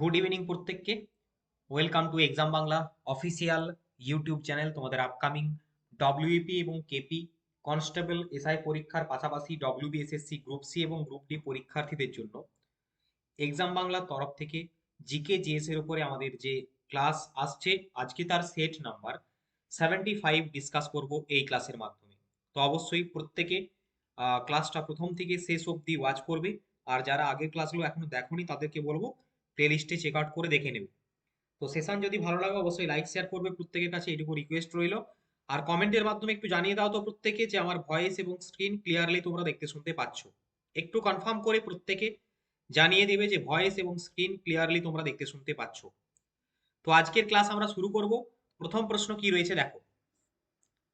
Good evening প্রত্যেককে। Welcome to exam Bangla official YouTube channel তোমাদের upcoming WP এবং KP constable SI পরীক্ষার পাশাপাশি ডব্লিউবিএসএসসি গ্রুপ সি এবং গ্রুপ ডি পরীক্ষার্থীদের জন্য। এক্সাম বাংলার তরফ থেকে জিকে জিএস এর উপরে আমাদের যে ক্লাস আসছে, আজকে তার set number seventy five discuss করব এই ক্লাসের মাধ্যমে। তো অবশ্যই প্রত্যেকে ক্লাসটা প্রথম থেকে শেষ অবধি ওয়াচ করবে। আর যারা আগের ক্লাসগুলো এখনও দেখোনি, তাদেরকে বলব প্লেলিস্টে চেক আউট করে দেখে নেবে। তো সেশন যদি ভালো লাগে, অবশ্যই লাইক শেয়ার করবে প্রত্যেকের কাছে এটুকু রিকোয়েস্ট রইল। আর কমেন্টের মাধ্যমে একটু জানিয়ে দাও তো প্রত্যেকে যে আমার ভয়েস এবং স্ক্রিন ক্লিয়ারলি তোমরা দেখতে শুনতে পাচ্ছ। একটু কনফার্ম করে প্রত্যেকে জানিয়ে দেবে যে ভয়েস এবং স্ক্রিন ক্লিয়ারলি তোমরা দেখতে শুনতে পাচ্ছ। তো আজকের ক্লাস আমরা শুরু করব। প্রথম প্রশ্ন কি রয়েছে দেখো।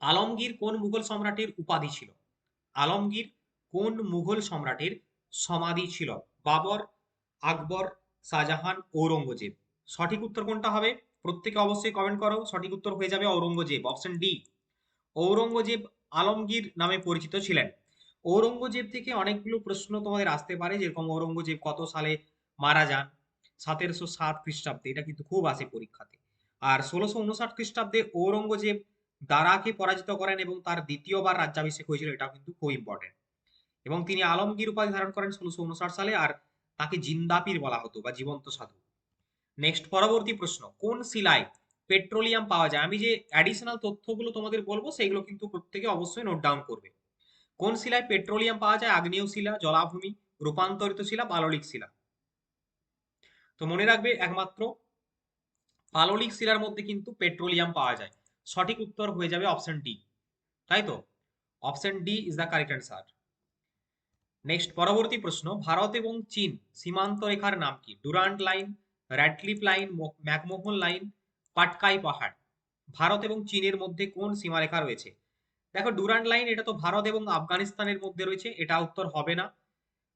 আলমগীর কোন মুঘল সম্রাটের উপাধি ছিল? আলমগীর কোন মুঘল সম্রাটের সমাধি ছিল? বাবর, আকবর শাহজাহান ঔরঙ্গজেব। সঠিক উত্তর কোনটা হবে? প্রত্যেকে অবশ্যই কমেন্ট করো। সঠিক উত্তর হয়ে যাবে ঔরঙ্গজেব অপশন ডি ঔরঙ্গজেব আলমগীর নামে পরিচিত ছিলেন। ঔরঙ্গজেব থেকে অনেকগুলো প্রশ্ন তোমাদের আসতে পারে, যেরকম ঔরঙ্গজেব কত সালে মারা যান? সতেরোশো সাত খ্রিস্টাব্দে, এটা কিন্তু খুব আসে পরীক্ষাতে। আর ষোলোশো উনষাট খ্রিস্টাব্দে ঔরঙ্গজেব দারাকে পরাজিত করেন এবং তার দ্বিতীয়বার রাজ্যাভিষেক হয়েছিল, এটাও কিন্তু খুব ইম্পর্টেন্ট এবং তিনি আলমগীর উপাধি ধারণ করেন ষোলোশো উনষাট সালে, আর তাকে জিন্দাপীর বলা হতো বা জীবন্ত সাধু। নেক্সট পরবর্তী প্রশ্ন, কোন শিলায় পেট্রোলিয়াম পাওয়া যায়? আমি যে অ্যাডিশনাল তথ্যগুলো তোমাদের বলব, সেগুলো কিন্তু প্রত্যেকে অবশ্যই নোট ডাউন করবে। কোন শিলায় পেট্রোলিয়াম পাওয়া যায়? আগ্নেয় শিলা, জলাভূমি, রূপান্তরিত শিলা, পাললিক শিলা। তো মনে রাখবে একমাত্র, পাললিক শিলার মধ্যে কিন্তু পেট্রোলিয়াম পাওয়া যায়। সঠিক উত্তর হয়ে যাবে অপশন ডি তাই তো? Option D is the correct answer next পরবর্তী প্রশ্ন, ভারত এবং চীন সীমান্ত রেখার নাম কি? Durand line Radcliffe line McMahon line Patkai পাহাড় ভারত এবং চীনের মধ্যে কোন সীমারেখা রয়েছে? দেখো ডুরান্ট লাইন এটা তো ভারত এবং আফগানিস্তানের মধ্যে রয়েছে, এটা উত্তর হবে না।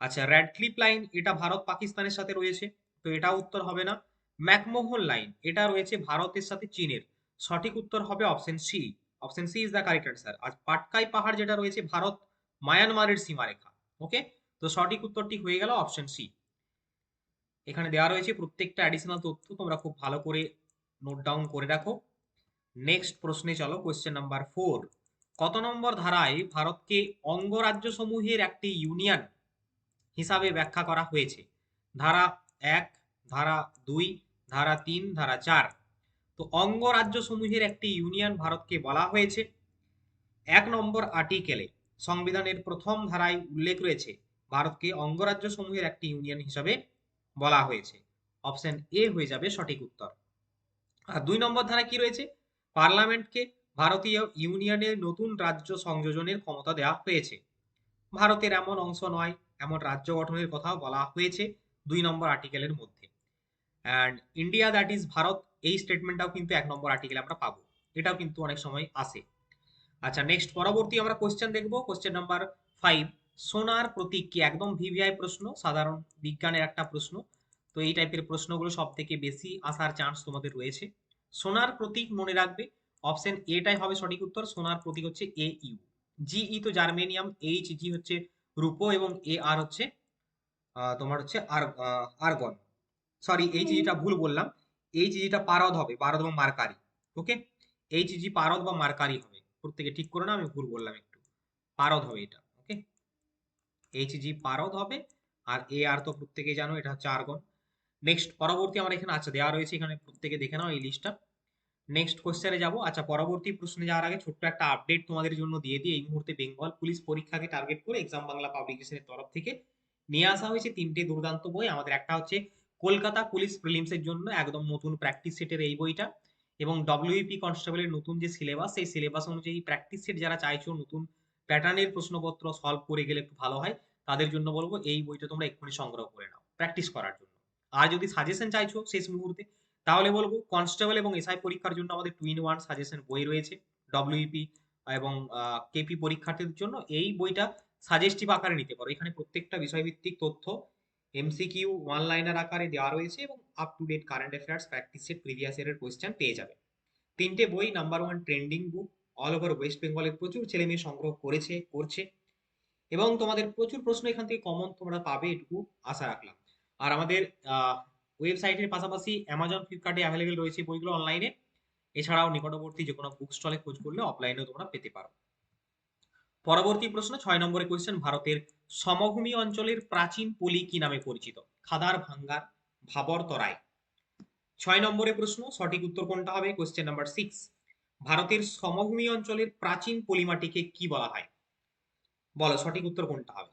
আচ্ছা র্যাডক্লিফ লাইন এটা ভারত, পাকিস্তানের সাথে রয়েছে, তো এটা উত্তর হবে না। ম্যাকমোহন লাইন এটা রয়েছে ভারতের সাথে চীনের। সঠিক উত্তর হবে option C option C is the correct answer আর পাটকাই পাহাড় যেটা রয়েছে ভারত মায়ানমারের সীমারেখা। ওকে তো সঠিক উত্তরটি হয়ে গেল অপশন সি এখানে দেওয়া রয়েছে প্রত্যেকটা অ্যাডিশনাল তথ্য তোমরা খুব ভালো করে নোট ডাউন করে রাখো। নেক্সট প্রশ্নে চলো কোয়েশ্চেন নাম্বার ফোর কত নম্বর ধারায় ভারতকে অঙ্গরাজ্য সমূহের একটি ইউনিয়ন হিসাবে ব্যাখ্যা করা হয়েছে? ধারা এক, ধারা দুই, ধারা তিন, ধারা চার। তো অঙ্গরাজ্য সমূহের একটি ইউনিয়ন ভারতকে বলা হয়েছে। এক নম্বর আর্টিকেলে সংবিধানের প্রথম ধারায় উল্লেখ রয়েছে, ভারতকে অঙ্গরাজ্য সমূহের একটি ইউনিয়ন হিসাবে বলা হয়েছে। অপশন এ হয়ে যাবে সঠিক উত্তর। আর দুই নম্বর ধারা কি রয়েছে? পার্লামেন্টকে ভারতীয় ইউনিয়নের নতুন রাজ্য সংযোজনের ক্ষমতা দেওয়া হয়েছে। ভারতের এমন অংশ নয়, এমন রাজ্য গঠনের কথাও বলা হয়েছে দুই নম্বর আর্টিকেলের মধ্যে। And India that is Bharat, এই স্টেটমেন্টটাও কিন্তু এক নম্বর আর্টিকেলে আমরা পাবো। এটাও কিন্তু অনেক সময় আসে। আচ্ছা নেক্সট পরবর্তী আমরা কোশ্চেন দেখব। কোশ্চেন নাম্বার ফাইভ সোনার প্রতীক কি? একদম ভিভিআই প্রশ্ন সাধারণ বিজ্ঞানের একটা প্রশ্ন। তো এই টাইপের প্রশ্নগুলো সব থেকে বেশি আসার চান্স তোমাদের রয়েছে। সোনার প্রতীক মনে রাখবে অপশন এটাই হবে সঠিক উত্তর সোনার প্রতীক হচ্ছে এ ইউ জিই তো জার্মেনিয়াম এইচ জি হচ্ছে রূপো এবং এ আর হচ্ছে তোমার হচ্ছে আর আর্গন সরি এইচ জিটা ভুল বললাম। এইচ জিটা পারদ হবে পারদ বা মার্কারি ওকে এইচ জি পারদ বা মার্কারি হবে। প্রত্যেকে ঠিক করে না আমি ভুল বললাম একটু। পারদ হবে এটা ওকে এইচ জি পারদ হবে আর এ আর তো প্রত্যেকে জানো, এটা হচ্ছে আর্গন নেক্সট পরবর্তী আমার এখানে আচ্ছা দেওয়া রয়েছে, এখানে প্রত্যেকে দেখে নাও এই লিস্টটা নেক্সট কোশ্চেনে যাব। আচ্ছা পরবর্তী প্রশ্নে যাওয়ার আগে ছোট্ট একটা আপডেট তোমাদের জন্য দিয়ে দিই। এই মুহূর্তে বেঙ্গল পুলিশ পরীক্ষাকে টার্গেট করে এক্সাম বাংলা পাবলিকেশনের তরফ থেকে নিয়ে আসা হয়েছে তিনটে দুর্দান্ত বই। আমাদের একটা হচ্ছে কলকাতা পুলিশ প্রিলিমসের জন্য একদম নতুন প্র্যাকটিস সেটের এই বইটা। এবং ডব্লিউপি কনস্টেবলের নতুন যে সিলেবাস সেই সিলেবাস অনুযায়ী প্র্যাকটিস সেট যারা চাইছো, নতুন প্যাটার্নের প্রশ্নপত্র সলভ করে গেলে একটু ভালো হয়। তাদের জন্য বলব, এই বইটা তোমরা এক্ষুনি সংগ্রহ করে নাও প্র্যাকটিস করার জন্য। আর যদি সাজেশন চাইছো শেষ মুহূর্তে, তাহলে বলব কনস্টেবল এবং এসআই পরীক্ষার জন্য আমাদের টু ইন ওয়ান সাজেশন বই রয়েছে ডব্লিউপি এবং কেপি পরীক্ষার্থীদের জন্য। এই বইটা সাজেস্টিভ আকারে নিতে পারো। এখানে প্রত্যেকটা বিষয়ভিত্তিক তথ্য এমসিকিউ ওয়ান লাইনার আকারে দেওয়া রয়েছে এবং up to date current affairs practice set previous ইয়ারের কোয়েশ্চেন পেয়ে যাবে। তিনটে বই number one trending book all over west বেঙ্গলের প্রচুর ছেলে মেয়ে সংগ্রহ করেছে, করছে। এবং তোমাদের প্রচুর প্রশ্ন এখান থেকে কমন তোমরা পাবে এটুকু আশা রাখলাম। আর আমাদের ওয়েবসাইটের পাশাপাশি অ্যামাজন ফ্লিপকার্টে অ্যাভেলেবেল রয়েছে বইগুলো অনলাইনে এছাড়াও নিকটবর্তী যে কোনো বুক স্টলে খোঁজ করলে অফলাইনেও তোমরা পেতে পারো। পরবর্তী প্রশ্ন, ছয় নম্বরে কোয়েশ্চেন ভারতের সমভূমি অঞ্চলের প্রাচীন পলি কি নামে পরিচিত? খাদার ভাঙ্গার ভাবর তরাই। ছয় নম্বরে প্রশ্ন, সঠিক উত্তর কোনটা হবে? কোয়েশ্চেন নাম্বার সিক্স ভারতের সমভূমি অঞ্চলের প্রাচীন পলিমাটিকে কি বলা হয়? বলো, সঠিক উত্তর কোনটা হবে?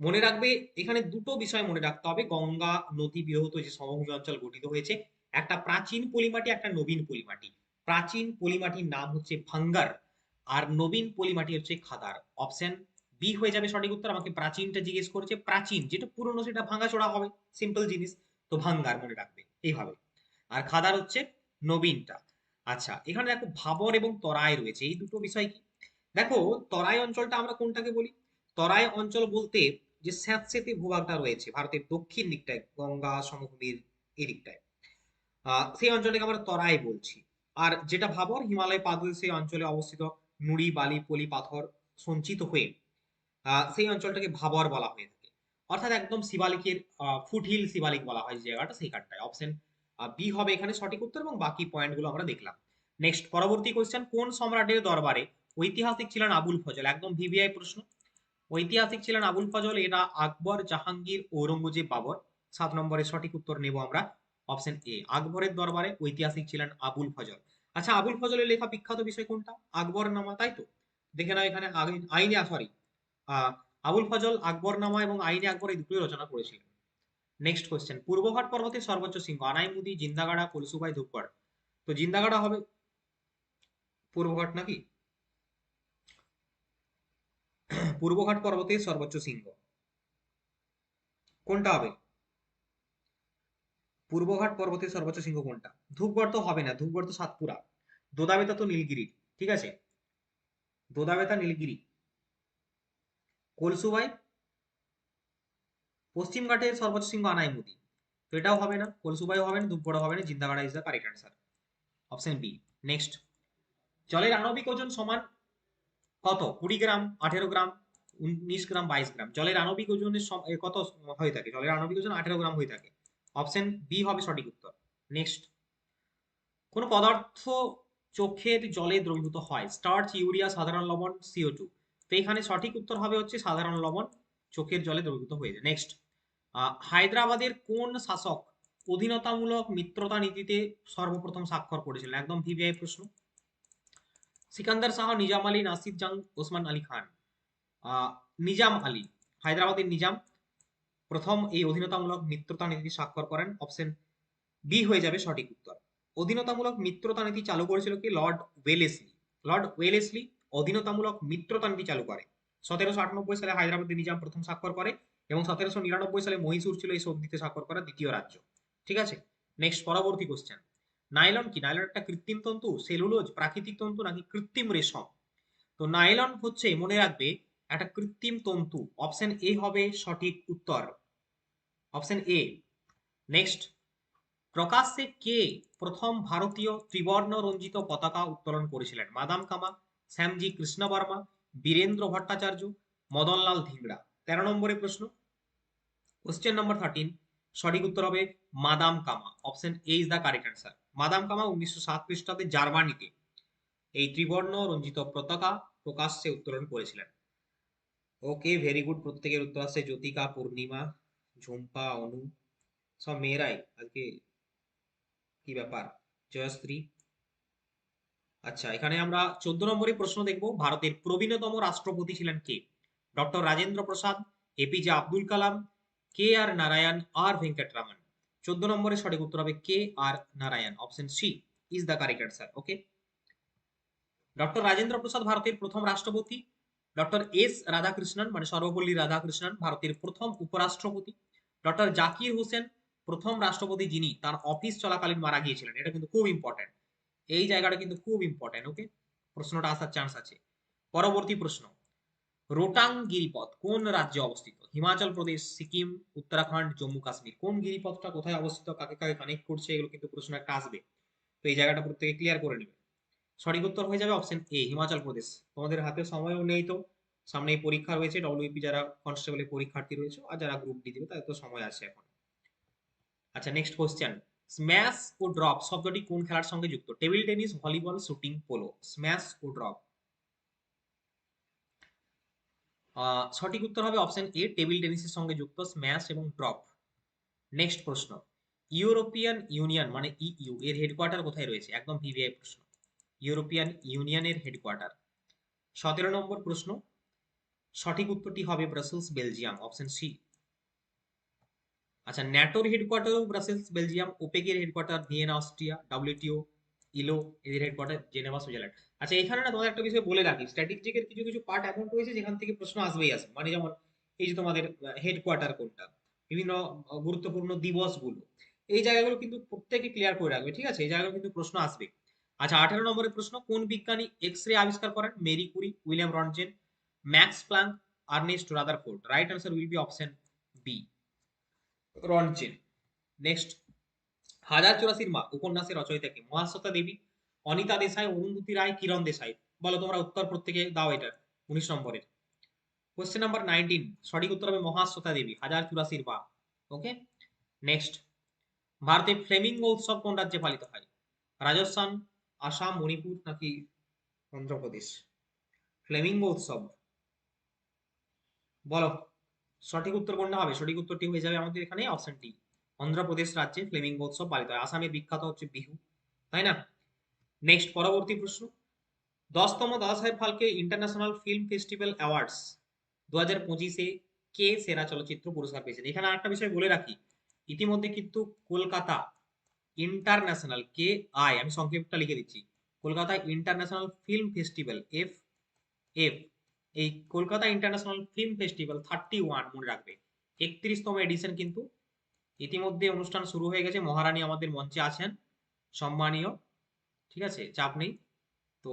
মনে রাখবে, এখানে দুটো বিষয় মনে রাখতে হবে। গঙ্গা নদী বিরহত যে সমভূমি অঞ্চল গঠিত হয়েছে, একটা প্রাচীন পলিমাটি, একটা নবীন পলিমাটি। প্রাচীন পলিমাটির নাম হচ্ছে ভাঙ্গার। আর নবীন পলিমাটি হচ্ছে খাদার। অপশন বি হয়ে যাবে সঠিক উত্তর। আমাকে প্রাচীনটা জিজ্ঞেস করেছে। প্রাচীন, যেটা পুরনো, সেটা ভাঙাচোরা হবে। সিম্পল জিনিস। তো ভাঙ্গার মনে রাখবে। এইভাবে আর খাদার হচ্ছে নবীনটা। আচ্ছা এখানে দেখো ভাবর এবং তরাই রয়েছে। এই দুটো বিষয় কি? দেখো, তরাই অঞ্চলটা আমরা কোনটাকে বলি? তরাই অঞ্চল বলতে যে স্যাঁতস্যাঁতে ভূভাগটা রয়েছে ভারতের দক্ষিণ দিকটায়, গঙ্গা, সমভূমির এই দিকটায় সেই অঞ্চলটাকে আমরা তরাই বলছি। আর যেটা ভাবর, হিমালয় পাদদেশে অঞ্চলে অবস্থিত। নুড়ি, বালি, পলি, পাথর সঞ্চিত হয়ে সেই অঞ্চলটাকে ভাবর বলা হয়ে থাকে। অর্থাৎ একদম শিবালিকের ফুটহিল শিবালিক বলা হয় যে জায়গাটা সেইখানটায় অপশন বি হবে এখানে সঠিক উত্তর এবং বাকি পয়েন্টগুলো আমরা দেখলাম। নেক্সট পরবর্তী কোয়েশ্চেন কোন সম্রাটের দরবারে ঐতিহাসিক ছিলেন আবুল ফজল? একদম ভিভিআই প্রশ্ন। ঐতিহাসিক ছিলেন আবুল ফজল এরা আকবর, জাহাঙ্গীর, ঔরঙ্গজেব, বাবর। সাত নম্বরে সঠিক উত্তর নেব আমরা। অপশন এ আকবরের দরবারে ঐতিহাসিক ছিলেন আবুল ফজল। আচ্ছা আবুল ফজলের লেখা বিখ্যাত বিষয় কোনটা? আকবর নামা তাই তো? দেখে নাও এখানে আইন- সরি আবুল ফজল আকবর নামা এবং আইনে আকবর এই দুটোই রচনা করেছিলেন। নেক্সট কোয়েশ্চেন পূর্বঘাট পর্বতের সর্বোচ্চ শৃঙ্গ, আনাইমুদি, জিন্দাগাড়া, কলসুবাই, ধূপগড়। তো জিন্দাগাড়া হবে পূর্বঘাট নাকি? পূর্বঘাট পর্বতের সর্বোচ্চ শৃঙ্গ। কোনটা হবে? পূর্বঘাট পর্বতের সর্বোচ্চ শৃঙ্গ কোনটা? ধূপগড় তো হবে না, ধূপগড় তো সাতপুরা। দোদাবেতা তো নীলগিরি, ঠিক আছে? দোদাবেতা, নীলগিরি। কলসুবাই, পশ্চিম ঘাটের সর্বোচ্চ শৃঙ্গ আনাইমুদি তো এটাও হবে না কলসুবাই হবে না ধূপগড় হবে না, Jindagarha is the correct answer option B next জলের আণবিক ওজন সমান কত? কুড়ি গ্রাম, আঠেরো গ্রাম, উনিশ গ্রাম, বাইশ গ্রাম। জলের আণবিক ওজনের কত হয়ে থাকে? জলের আণবিক ওজন আঠেরো গ্রাম হয়ে থাকে। অপশন বি হবে সঠিক উত্তর। নেক্সট। কোন পদার্থ চোখের জলে দ্রবীভূত হয়। স্টার্চ, ইউরিয়া, সাধারণ লবণ সিও টু তো এখানে সঠিক উত্তর হবে হচ্ছে সাধারণ লবণ চোখের জলে দ্রবীভূত হয়ে যায়। নেক্সট। হায়দ্রাবাদের কোন শাসক অধীনতামূলক মিত্রতা নীতিতে সর্বপ্রথম স্বাক্ষর করেছিলেন? একদম ভিভিআই প্রশ্ন। সিকান্দার শাহ, নিজাম আলী, নাসির জাং, ওসমান আলী খান। নিজাম আলী, হায়দ্রাবাদের নিজাম। প্রথম এই অধীনতামূলক মিত্রতা নীতি স্বাক্ষর করেন অপশন বি হয়ে যাবে সঠিক উত্তর। অধীনতামূলক মিত্রতা নীতি চালু করেছিল কি? লর্ড ওয়েলেসলি লর্ড ওয়েলেসলি অধীনতামূলক মিত্রতা নীতি চালু করে। সতেরোশো আটানব্বই সালে হায়দ্রাবাদের নিজাম প্রথম স্বাক্ষর করে এবং সতেরোশো নিরানব্বই সালে মহীশূর ছিল এই সন্ধিতে স্বাক্ষর করা দ্বিতীয় রাজ্য। ঠিক আছে? নেক্সট পরবর্তী কোশ্চেন নাইলন কি? নাইলন একটা কৃত্রিম তন্তু সেলুলোজ প্রাকৃতিক তন্তু নাকি কৃত্রিম রেশম? তো নাইলন হচ্ছে, মনে রাখবে, একটা কৃত্রিম তন্তু। অপশন এ হবে সঠিক উত্তর। Option A. নেক্সট, প্রকাশ্যে কে প্রথম ভারতীয় ত্রিবর্ণ রঞ্জিত পতাকা উত্তোলন করেছিলেন? মাদাম কামা, শ্যামজি কৃষ্ণ বর্মা বীরেন্দ্র ভট্টাচার্য, মদনলাল ধিংড়া তেরো নম্বরের প্রশ্ন। কোশ্চেন নম্বর থার্টিন সঠিক উত্তর হবে madam Cama. Option A is the correct answer madam Cama উনিশশো সাত খ্রিস্টাব্দে জার্মানিতে এই ত্রিবর্ণ রঞ্জিত পতাকা প্রকাশ্যে উত্তোলন করেছিলেন। ওকে ভেরি গুড প্রত্যেকের উত্তর আসছে জ্যোতিকা পূর্ণিমা। ঝুম্পা, অনু, সব মেয়েরাই আজকে কি ব্যাপার? জয়শ্রী। আচ্ছা এখানে আমরা চোদ্দ নম্বরে প্রশ্ন দেখব। ভারতের প্রবীণতম রাষ্ট্রপতি ছিলেন কে? Doctor Rajendra Prasad APJ Abdul Kalam, K R Narayanan, R Venkataraman. চোদ্দ নম্বরে সঠিক উত্তর হবে K R Narayanan. Option C, is the correct answer okay? Doctor Rajendra Prasad ভারতের প্রথম রাষ্ট্রপতি। ডক্টর এস রাধাকৃষ্ণন মানে সর্বপল্লী রাধাকৃষ্ণন, ভারতের প্রথম উপরাষ্ট্রপতি। ডক্টর জাকির হোসেন, প্রথম রাষ্ট্রপতি যিনি, তার অফিস চলাকালীন মারা গিয়েছিলেন। এটা কিন্তু খুব ইম্পর্টেন্ট এই জায়গাটা কিন্তু খুব ইম্পর্টেন্ট ওকে প্রশ্নটা আসার চান্স আছে। পরবর্তী প্রশ্ন। রোটাং গিরিপথ কোন রাজ্যে অবস্থিত? হিমাচল প্রদেশ, সিকিম, উত্তরাখণ্ড, জম্মু কাশ্মীর। কোন গিরিপথটা কোথায় অবস্থিত, কাকে কাকে কানেক্ট করছে, এগুলো কিন্তু প্রশ্ন একটা আসবে। তো এই জায়গাটা প্রত্যেকে ক্লিয়ার করে নেবে। সঠিক উত্তর হয়ে যাবে অপশন এ হিমাচল প্রদেশ। তোমাদের হাতে সময়ও নেই তো। সামনে পরীক্ষা রয়েছে ডব্লিউপি যারা কনস্টেবলের পরীক্ষার্থী রয়েছে আর যারা গ্রুপ ডি দিবে, তাদের তো সময় আছে এখন। আচ্ছা নেক্সট কোশ্চেন স্ম্যাশ ও ড্রপ শব্দটি কোন খেলার সঙ্গে যুক্ত? Table tennis volleyball shooting polo smash ও ড্রপ সঠিক উত্তর হবে অপশন এ টেবিল টেনিসের সঙ্গে যুক্ত স্ম্যাশ এবং ড্রপ নেক্সট প্রশ্ন। ইউরোপিয়ান ইউনিয়ন মানে ইইউ এর হেডকোয়ার্টার কোথায় রয়েছে? একদম ভিভিআই প্রশ্ন। ইউরোপিয়ান ইউনিয়নের হেডকোয়ার্টার সতেরো নম্বর প্রশ্ন, সঠিক উত্তরটি হবে ব্রাসেলস, বেলজিয়াম অপশন সি আচ্ছা ন্যাটোর হেডকোয়ার্টারও Brussels, Belgium, ওপেকের headquarter Vienna, Austria, WTO, ILO, এদের হেডকোয়ার্টার জেনেভা, সুইজারল্যান্ড। আচ্ছা এখানে না তোমাদের একটা বিষয় বলে রাখি স্ট্র্যাটেজিকের কিছু কিছু পার্ট এমন রয়েছে, যেখান থেকে প্রশ্ন আসবেই আসবে। মানে যেমন এই যে তোমাদের হেডকোয়ার্টার কোনটা, বিভিন্ন গুরুত্বপূর্ণ দিবসগুলো, এই জায়গাগুলো কিন্তু প্রত্যেকে ক্লিয়ার করে রাখবে, ঠিক আছে? এই জায়গাগুলো কিন্তু প্রশ্ন আসবে। আচ্ছা আঠারো নম্বরের প্রশ্ন, কোন বিজ্ঞানী এক্স রে আবিষ্কার করেন? Marie Curie, William Roentgen Max Planck, Ernest Rutherford? Right answer will be option B Roentgen next, হাজার চুরাশির মা, উপন্যাসের রচয়িতা কি? মহাশ্বেতা দেবী, অনিতা দেশাই, অরুন্ধতি রায়, কিরণ দেশাই? বলো তোমরা উত্তর প্রত্যেকে দাও এটা, উনিশ নম্বরের। কোশ্চেন নাম্বার নাইনটিন সঠিক উত্তর হবে মহাশ্বেতা দেবী, হাজার চুরাশির মা। ওকে নেক্সট ভারতে ফ্লেমিঙ্গো উৎসব কোন রাজ্যে পালিত হয়? রাজস্থান আসাম, মণিপুর নাকি অন্ধ্রপ্রদেশ ফ্লেমিঙ্গো উৎসব। বলো, সঠিক উত্তর কোনটা হবে? সঠিক উত্তরটি হয়ে যাবে আমাদের এখানে অপশন ডি অন্ধ্রপ্রদেশ রাজ্যে ফ্লেমিঙ্গো উৎসব পালিত হয়। আসামের বিখ্যাত হচ্ছে বিহু, তাই না? নেক্সট পরবর্তী প্রশ্ন। দশতম Dadasaheb Phalke international film festival awards দু হাজার পঁচিশে কে সেরা চলচ্চিত্র পুরস্কার পেয়েছেন? এখানে আরেকটা বিষয় বলে রাখি। ইতিমধ্যে কিন্তু কলকাতা ইন্টারন্যাশনাল কে আই আমি সংক্ষেপটা লিখে দিচ্ছি। Kolkata international film festival F F এই Kolkata international film festival thirty one মনে রাখবে। একত্রিশতম এডিশন কিন্তু ইতিমধ্যে অনুষ্ঠান শুরু হয়ে গেছে। মহারানী আমাদের মঞ্চে আছেন, সম্মানীয়, ঠিক আছে? চাপ নেই। তো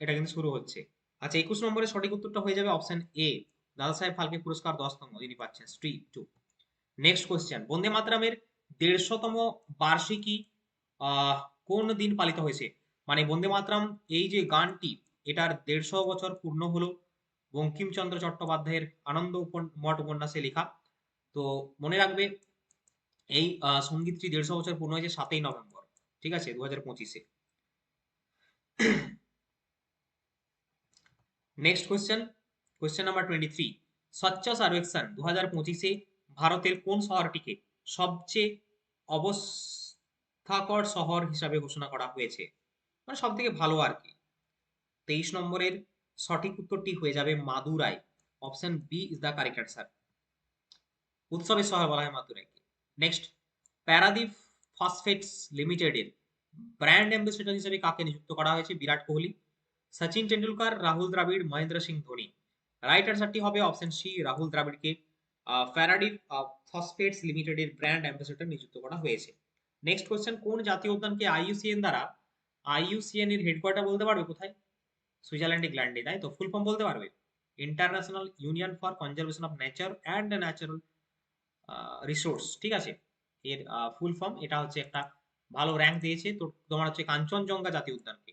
এটা কিন্তু শুরু হচ্ছে। আচ্ছা একুশ নম্বরের সঠিক উত্তরটা হয়ে যাবে অপশন এ দাদা সাহেব ফালকে পুরস্কার দশতম, যিনি পাচ্ছেন স্ট্রি টু নেক্সট কোয়েশ্চেন বন্দে মাতরমের দেড়শোতম বার্ষিকী কোন দিন পালিত হয়েছে? মানে বন্দে মাতরম, এই যে গানটি, এটার দেড়শো বছর পূর্ণ হলো বঙ্কিমচন্দ্র চট্টোপাধ্যায়ের আনন্দ মঠ উপন্যাসে লেখা। তো মনে রাখবে, এই সঙ্গীতটি দেড়শো বছর পূর্ণ হয়েছে সাতই নভেম্বর, ঠিক আছে দু হাজার পঁচিশে। Next question question number twenty three স্বচ্ছ সার্ভেক্ষণ দু হাজার পঁচিশে ভারতের কোন শহরটিকে সবচেয়ে অবস্থাকর শহর হিসাবে ঘোষণা করা হয়েছে। মানে সব থেকে ভালো আর কি। তেইশ নম্বরের সঠিক উত্তরটি হয়ে যাবে Madurai. Option B is the correct answer. উৎসবের শহর বলা হয় মাদুরাইকে। নেক্সট প্যারাদীপ ফসফেটস লিমিটেডের ব্র্যান্ড অ্যাম্বাসেডর হিসেবে কাকে নিযুক্ত করা হয়েছে? বিরাট কোহলি, সচিন টেন্ডুলকার রাহুল দ্রাবিড়, মহেন্দ্র সিং ধোনি। রাইট অ্যান্সারটি হবে অপশন সি, রাহুল দ্রাবিড়কে। ফ্যারাডির ফসফেটস লিমিটেডের ব্র্যান্ড অ্যাম্বাসেডর নিযুক্ত করা হয়েছে। নেক্সট কোয়েশ্চেন কোন জাতীয় উদ্যানকে আইইউসিএন দ্বারা আইইউসিএন এর হেডকোয়ার্টার বলতে পারবে কোথায়? সুইজারল্যান্ডে গ্ল্যান্ডে, তাই তো? ফুল ফর্ম বলতে পারবে। International union for conservation of nature and natural resource ঠিক আছে? এর ফুল ফর্ম এটা হচ্ছে একটা ভালো র্যাঙ্ক দিয়েছে। তো তোমার হচ্ছে কাঞ্চনজঙ্ঘা জাতীয় উদ্যানকে।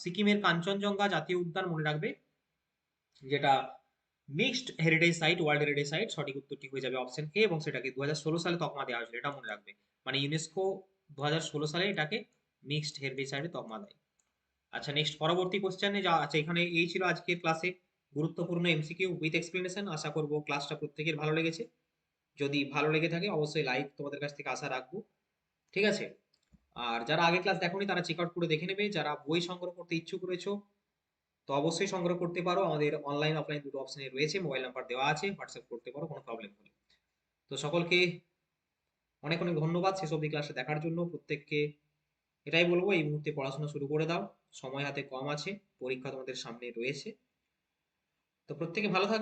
সিকিমের কাঞ্চনজঙ্ঘা জাতীয় উদ্যান মনে রাখবে, যেটা mixed heritage site world heritage site সঠিক উত্তরটি হয়ে যাবে অপশন এ এবং সেটাকে দু হাজার ষোলো সালে তকমা দেওয়া হয়েছিল, এটা মনে রাখবে। মানে ইউনেস্কো দুহাজার ষোলো সালে এটাকে মিক্সড হেরিটেজ সাইটে তকমা দেয়। আচ্ছা নেক্সট পরবর্তী কোশ্চেনে যা আচ্ছা এখানে এই ছিল আজকের ক্লাসে গুরুত্বপূর্ণ এমসিকিউ উইথ এক্সপ্লেনেশন আশা করব ক্লাসটা প্রত্যেকের ভালো লেগেছে। যদি ভালো লেগে থাকে, অবশ্যই লাইক তোমাদের কাছ থেকে আশা রাখব। ঠিক আছে? আর যারা আগে ক্লাস দেখোনি, তারা চেক আউট করে দেখে নেবে। যারা বই সংগ্রহ করতে ইচ্ছুক রয়েছো তো অবশ্যই সংগ্রহ করতে পারো। আমাদের অনলাইন অফলাইন দুটো অপশনে রয়েছে। মোবাইল নাম্বার দেওয়া আছে। হোয়াটসঅ্যাপ করতে পারো, কোনো প্রবলেম হলে তো সকলকে অনেক অনেক ধন্যবাদ শেষ অবধি ক্লাসে দেখার জন্য। প্রত্যেককে এটাই বলব, এই মুহূর্তে পড়াশোনা শুরু করে দাও। সময় হাতে কম আছে, পরীক্ষা তোমাদের সামনে রয়েছে। তো প্রত্যেকে ভালো থাকবে